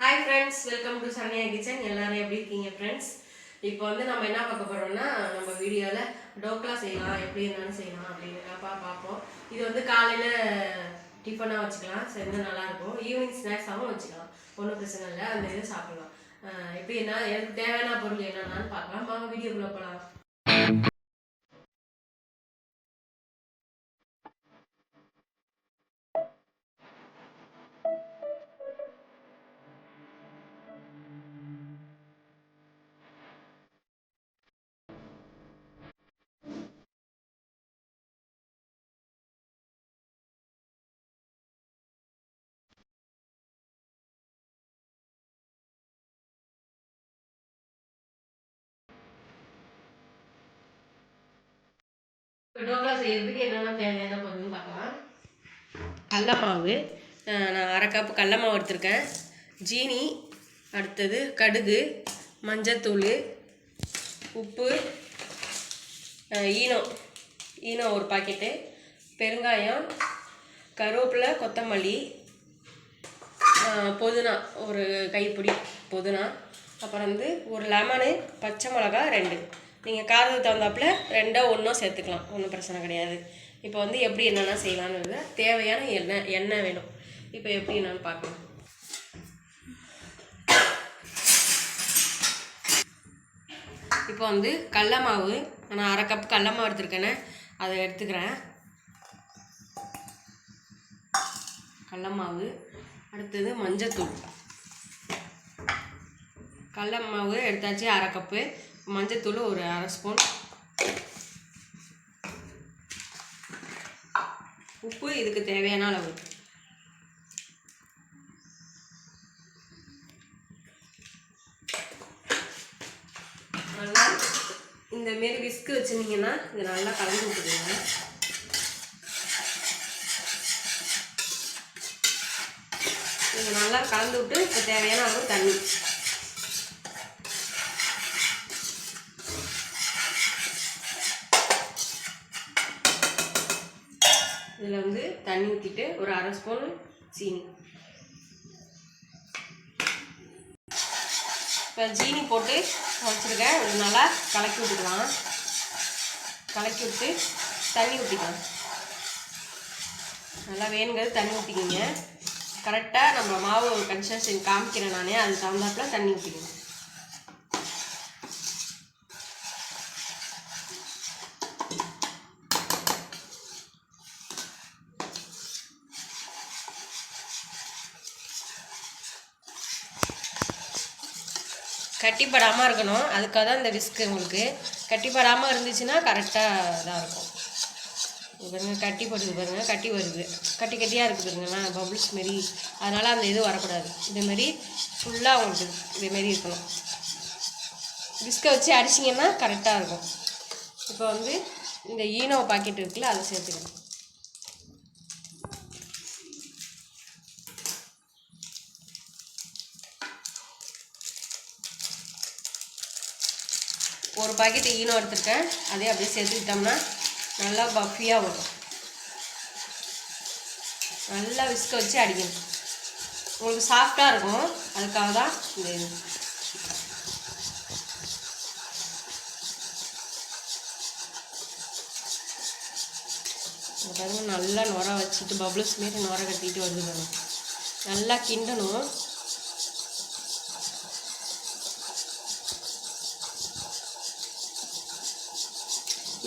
Hi friends welcome to Sanniya kitchen எல்லாரும் எப்படி இருக்கீங்க ஃப்ரெண்ட்ஸ் இப்போ வந்து நம்ம என்ன பார்க்க போறோம்னா நம்ம வீடியோவில் டோக்லா செய்யலாம் எப்படி இருந்தாலும் செய்யலாம் அப்படின்னு பார்ப்போம். இது வந்து காலையில் டிஃபனாக வச்சுக்கலாம். செஞ்சு நல்லா இருக்கும். ஈவினிங் ஸ்நாக்ஸாகவும் வச்சுக்கலாம். ஒன்றும் பிரச்சனை இல்லை. அந்த இது சாப்பிடலாம். எப்படி என்ன எனக்கு தேவையான பொருள் என்னென்னு பார்க்கலாம். வாங்க வீடியோக்குள்ளே போகலாம் டோக்லா செய்யறதுக்கு என்னென்ன தேவையான பொருள்னு பார்க்கலாம். கடல மாவு நான் அரை கப்பு கடல மாவு எடுத்திருக்கேன். ஜீனி அடுத்தது கடுகு மஞ்சத்தூள் உப்பு ஈனோ ஈனோ ஒரு பாக்கெட்டு பெருங்காயம் கருவேப்பிலை கொத்தமல்லி புதினா ஒரு கைப்பிடி புதினா. அப்புறம் வந்து ஒரு லெமனு பச்சை மிளகா ரெண்டு. நீங்கள் காரத்துக்கு தகுந்தாப்புல ரெண்டோ ஒன்றோ சேர்த்துக்கலாம். ஒன்றும் பிரச்சனை கிடையாது. இப்போ வந்து எப்படி என்னென்ன செய்யலான்னு தேவையான எண்ணெய் எண்ணெய் வேணும். இப்போ எப்படி என்னன்னு பார்க்கலாம். இப்போ வந்து கடல மாவு நான் அரை கப் கடல மாவு எடுத்துருக்கேனே அதை எடுத்துக்கிறேன். கடல மாவு அடுத்தது மஞ்சத்தூள். கடல மாவு எடுத்தாச்சு அரை கப்பு மஞ்சத்தூள் ஒரு அரை ஸ்பூன். உப்பு இதுக்கு தேவையான அளவு. நல்லா இந்த மாரி விஸ்க் வச்சுருந்தீங்கன்னா இது நல்லா கலந்து விட்டுருங்க இது நல்லா கலந்து விட்டு இப்போ தேவையான அளவு தண்ணி. தண்ணி ஊற்றிட்டு ஒரு அரை ஸ்பூன் சீனி. இப்போ ஜீனி போட்டு வச்சுருக்கேன். இது நல்லா கலக்கி விட்டுக்கலாம். கலக்கி விட்டு தண்ணி ஊற்றிக்கலாம் நல்லா வேணுங்கிறது தண்ணி ஊற்றிக்கிங்க கரெக்டாக நம்ம மாவு கன்சிஸ்டன்சி காமிக்கிறேன் நானே. அது தகுந்தாப்பில் தண்ணி ஊற்றிக்கணும் கட்டிப்படாமல் இருக்கணும். அதுக்காக தான் இந்த விஸ்க்கு உங்களுக்கு. கட்டிப்படாமல் இருந்துச்சுன்னா கரெக்டாக இதாக இருக்கும். பாருங்கள் பாருங்க கட்டி போடுது பாருங்கள் கட்டி வருது. கட்டி கட்டியாக இருக்குது பாருங்களா பபுள்ஸ் மாரி. அதனால் அந்த இது வரக்கூடாது. இதேமாரி ஃபுல்லாக உங்களுக்கு இதேமாரி இருக்கணும். விஸ்கை வச்சு அடிச்சிங்கன்னா கரெக்டாக இருக்கும். இப்போ வந்து இந்த ஈனோ பாக்கெட் இருக்குல்ல அதை சேர்த்துக்கணும். ஒரு பாக்கெட் ஈனோ எடுத்துருக்கேன். அதே அப்படியே சேர்த்துக்கிட்டோம்னா நல்லா பஃபியாக வரும். நல்லா விஸ்க வச்சு அடிக்கணும். உங்களுக்கு சாஃப்டாக இருக்கும். அதுக்காக தான் இந்த இது நல்லா நுர வச்சுட்டு பபுள்ஸ் மாரி நுர கட்டிட்டு வருது நல்லா கிண்டணும்.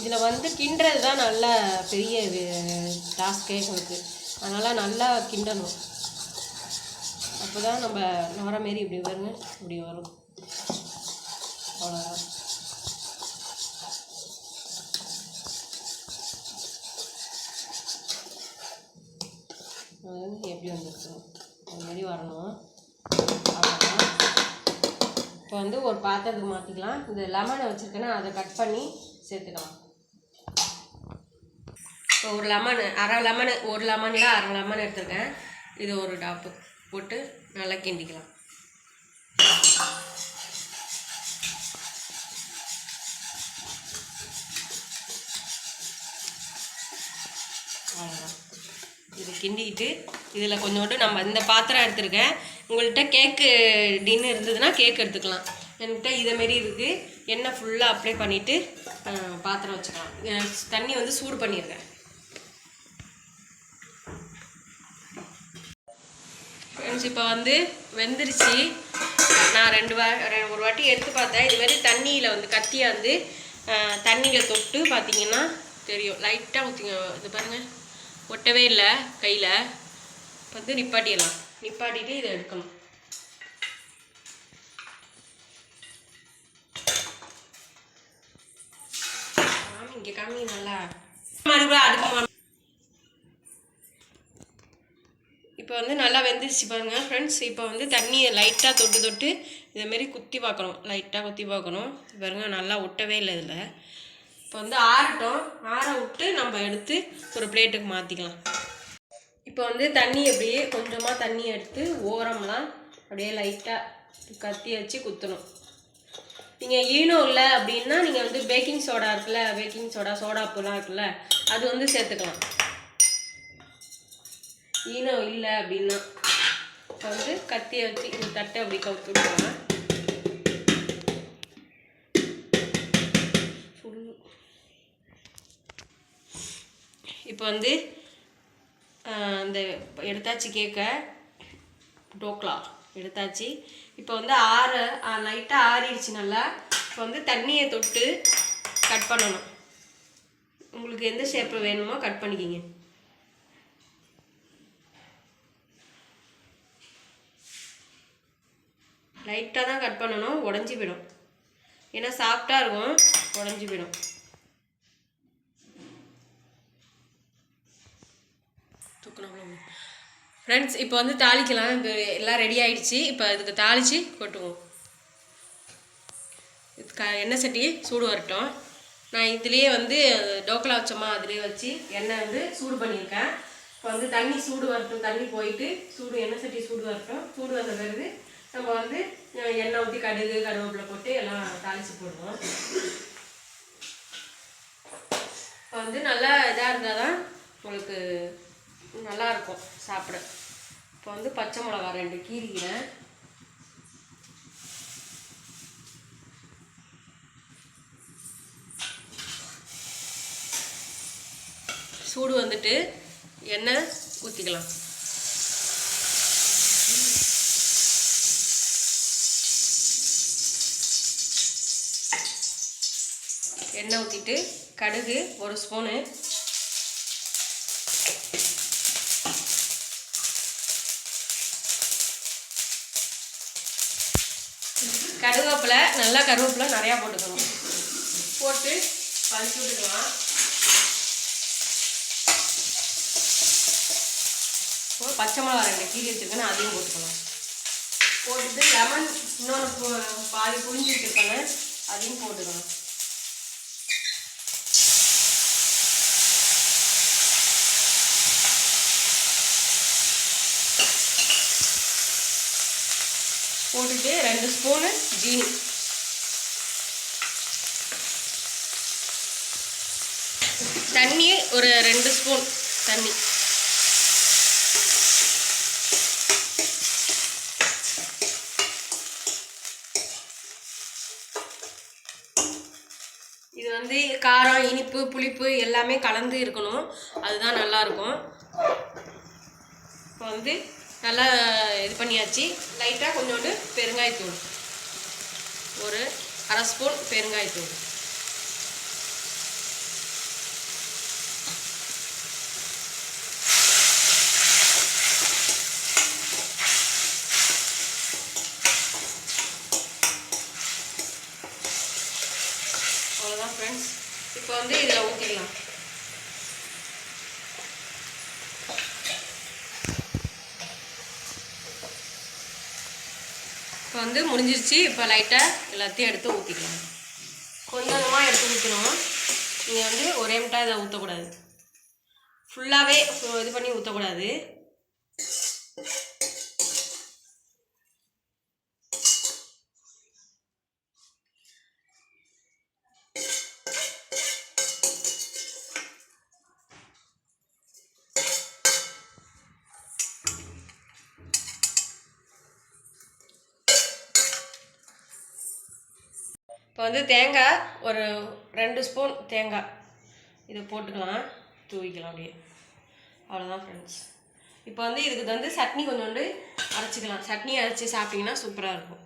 இதில் வந்து கிண்டுறது தான் நல்ல பெரிய டாஸ்கே உங்களுக்கு அதனால் நல்லா கிண்டணும். அப்போ தான் நம்ம நுர மாரி இப்படி வருங்க இப்படி வரும். அவ்வளோதான் அது எப்படி வந்துருக்கு? அது மாதிரி வரணும். அவ்வளோதான் இப்போ வந்து ஒரு பாத்திரத்துக்கு மாற்றிக்கலாம் இந்த லெமனை வச்சுருக்கேன்னா அதை கட் பண்ணி சேர்த்துக்கலாம். இப்போ ஒரு லெமன் அரை லெமன் ஒரு லெமனில் அரை லெமன் எடுத்துருக்கேன். இது ஒரு டாப்பு. போட்டு நல்லா கிண்டிக்கலாம். அவ்வளோதான் இது கிண்டிக்கிட்டு இதில் கொஞ்சோண்டு நம்ம இந்த பாத்திரம் எடுத்துருக்கேன். உங்கள்கிட்ட கேக்கு டின்னு இருந்ததுன்னா கேக் எடுத்துக்கலாம். என்கிட்ட இதேமாரி இருக்குது எண்ணெய் ஃபுல்லாக அப்ளை பண்ணிவிட்டு பாத்திரம் வச்சுக்கலாம். தண்ணி வந்து சூடு பண்ணியிருக்கேன் ஃப்ரெண்ட்ஸ் இப்போ வந்து வெந்துருச்சு. நான் ரெண்டு வா ஒரு வாட்டி எடுத்து பார்த்தேன். இது மாதிரி தண்ணியில் வந்து கத்தியை வந்து தண்ணியில் தொட்டு பார்த்தீங்கன்னா தெரியும். லைட்டாக ஊற்றிங்க இது பாருங்கள் ஒட்டவே இல்லை கையில். வந்து நிப்பாட்டிடலாம். நிப்பாட்டிட்டு இதை எடுக்கணும். இங்கே காமி நல்லா. மறுபடியும் அடுக்க இப்போ வந்து நல்லா வெந்துருச்சு பாருங்கள் ஃப்ரெண்ட்ஸ் இப்போ வந்து தண்ணியை லைட்டாக தொட்டு தொட்டு இதேமாரி குத்தி பார்க்கணும். லைட்டாக குத்தி பார்க்கணும். பாருங்கள் நல்லா ஒட்டவே இல்லை இதில். இப்போ வந்து ஆறட்டும். ஆற விட்டு நம்ம எடுத்து ஒரு பிளேட்டுக்கு மாற்றிக்கலாம் இப்போ வந்து தண்ணி அப்படியே கொஞ்சமாக தண்ணி எடுத்து ஓரம்லாம் அப்படியே லைட்டாக கத்தி வச்சு குத்தணும். நீங்கள் ஈனோ இல்லை அப்படின்னா நீங்கள் வந்து பேக்கிங் சோடா இருக்குல்ல பேக்கிங் சோடா சோடா பூலாம் இருக்குல்ல அது வந்து சேர்த்துக்கலாம். ஈனோ இல்லை அப்படின்னா இப்போ வந்து கத்தியை வச்சு இந்த தட்டை அப்படி கவுத்துட்டாங்க இப்போ வந்து அந்த எடுத்தாச்சு கேட்க டோக்லா எடுத்தாச்சு. இப்போ வந்து ஆற லைட்டாக ஆறிடுச்சு நல்லா. இப்போ வந்து தண்ணியை தொட்டு கட் பண்ணணும். உங்களுக்கு எந்த ஷேப்பில் வேணுமோ கட் பண்ணிக்கிங்க. லைட்டாக தான் கட் பண்ணணும் உடஞ்சி போயிடும். ஏன்னா சாஃப்டாக இருக்கும் உடஞ்சி போயிடும். ஃப்ரெண்ட்ஸ் இப்போ வந்து தாளிக்கலாம். இப்போ எல்லாம் ரெடி ஆகிடுச்சி இப்போ இதுக்கு தாளித்து கொட்டுவோம். இது க எண்ணெய் சட்டி சூடு வரட்டும். நான் இதுலேயே வந்து டோக்கலா வச்சோமா அதுலேயே வச்சு எண்ணெய் வந்து சூடு பண்ணியிருக்கேன். இப்போ வந்து தண்ணி சூடு வரட்டும். தண்ணி போயிட்டு சூடு எண்ணெய் சட்டி சூடு வரட்டும். சூடு வந்த பிறகு நம்ம வந்து எண்ணெய் ஊற்றி கடுகு கருவேப்பிலை போட்டு எல்லாம் தாளித்து போடுவோம். இப்போ வந்து நல்லா இதாக இருந்தால் தான் உங்களுக்கு நல்லாயிருக்கும் சாப்பிட. இப்போ வந்து பச்சை மிளகா ரெண்டு கீரிக்கிறேன் சூடு வந்துட்டு எண்ணெய் ஊற்றிக்கலாம் எண்ணெய் ஊற்றிட்டு கடுகு ஒரு ஸ்பூனு கருவேப்பிலை நல்லா கருவேப்பிலை நிறையா போட்டுக்கணும். போட்டு பறிச்சு விட்டுக்கலாம். ஒரு பச்சை மிளகா ரெண்டு கீரி வச்சுருக்கேன்னு அதையும் போட்டுக்கலாம். போட்டுட்டு லெமன் இன்னொன்று பாதி புரிஞ்சு வச்சுருக்கேன்னு அதையும் போட்டுக்கலாம். போட்டுட்டு ரெண்டு ஸ்பூனு ஜீனி. தண்ணி ஒரு ரெண்டு ஸ்பூன் தண்ணி. இது வந்து காரம் இனிப்பு புளிப்பு எல்லாமே கலந்து இருக்கணும். அதுதான் நல்லா இருக்கும். இப்போ வந்து நல்லா இது பண்ணியாச்சு. லைட்டாக கொஞ்சோண்டு பெருங்காயத்தூள் ஒரு அரை ஸ்பூன் பெருங்காயத்தூள் அவ்வளோதான் ஃப்ரெண்ட்ஸ் இப்போ வந்து இதில் ஊற்றிக்கலாம் இப்போ வந்து முடிஞ்சிருச்சு. இப்போ லைட்டாக எல்லாத்தையும் எடுத்து ஊற்றிக்கலாம் கொஞ்சம் கொஞ்சமாக எடுத்து ஊற்றணும் நீங்கள் வந்து ஒரே மிட்டாக இதை ஊற்றக்கூடாது ஃபுல்லாகவே இது பண்ணி ஊற்றக்கூடாது இப்போ வந்து தேங்காய் ஒரு ரெண்டு ஸ்பூன் தேங்காய். இதை போட்டுக்கலாம். தூவிக்கலாம் அப்படியே. அவ்வளோதான் ஃப்ரெண்ட்ஸ் இப்போ வந்து இதுக்கு வந்து சட்னி கொஞ்சோண்டு அரைச்சிக்கலாம். சட்னி அரைச்சி சாப்பிட்டிங்கன்னா சூப்பராக இருக்கும்.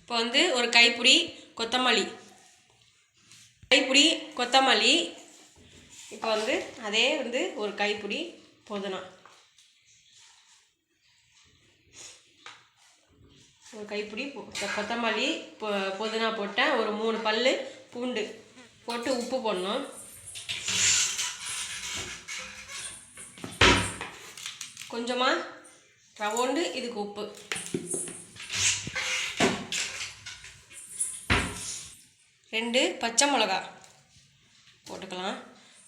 இப்போ வந்து ஒரு கைப்பிடி கொத்தமல்லி. கைப்பிடி கொத்தமல்லி. இப்போ வந்து அதே வந்து ஒரு கைப்பிடி புதினா. ஒரு கைப்பிடி கொத்தமல்லி பொ- புதினா போட்டேன் ஒரு மூணு பல் பூண்டு போட்டு உப்பு போடணும். கொஞ்சமாக ரவோண்டு இதுக்கு உப்பு. ரெண்டு பச்சை மிளகா போட்டுக்கலாம்.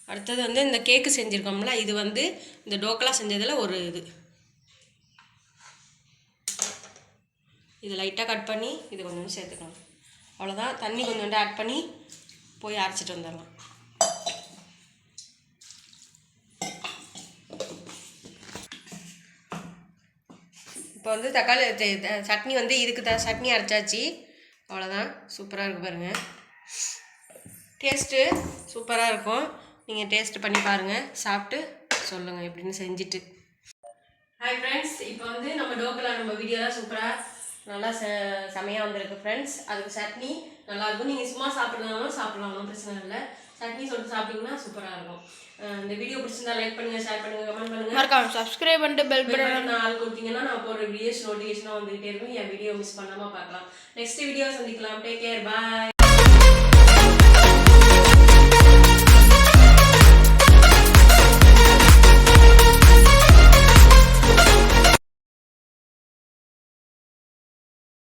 அடுத்தது வந்து இந்த கேக்கு செஞ்சுருக்கோம்ல இது வந்து இந்த டோக்கலா செஞ்சதில் ஒரு இது. இது லைட்டாக கட் பண்ணி இது கொஞ்சம் சேர்த்துக்கலாம் அவ்வளோதான் தண்ணி கொஞ்சோண்டு ஆட் பண்ணி போய் அரைச்சிட்டு வந்துடலாம். இப்போ வந்து தக்காளி த- சட்னி வந்து இதுக்கு த சட்னி அரைச்சாச்சு. அவ்வளோதான் சூப்பராக இருக்கு பாருங்கள் டேஸ்ட்டு சூப்பராக இருக்கும். நீங்கள் டேஸ்ட் பண்ணி பாருங்கள் சாப்பிட்டு சொல்லுங்கள் எப்படின்னு செஞ்சுட்டு. ஹாய் ஃப்ரெண்ட்ஸ் இப்போ வந்து நம்ம டோக்கலாக நம்ம வீடியோலாம் சூப்பராக நல்லா ச செமையாக வந்திருக்கு ஃப்ரெண்ட்ஸ் அதுக்கு சட்னி நல்லா இருக்கும். நீங்கள் சும்மா சாப்பிட்றதுனாலும் சாப்பிடலாம் ஒன்றும் பிரச்சனை இல்லை. சட்னி சொல்லிட்டு சாப்பிட்டீங்கன்னா சூப்பராக இருக்கும். இந்த வீடியோ பிடிச்சிருந்தா லைக் பண்ணுங்கள் ஷேர் பண்ணுங்கள் கமெண்ட் பண்ணுங்கள் மறக்காம சப்ஸ்கிரைப் பண்ணிட்டு பெல் பட்டன் ஆல் கொடுத்தீங்கன்னா நான் போடுற வீடியோஸ் நோட்டிஃபிகேஷனாக வந்துகிட்டே இருக்கும். என் வீடியோ மிஸ் பண்ணாமல் பார்க்கலாம். நெக்ஸ்ட் வீடியோ சந்திக்கலாம். Take care bye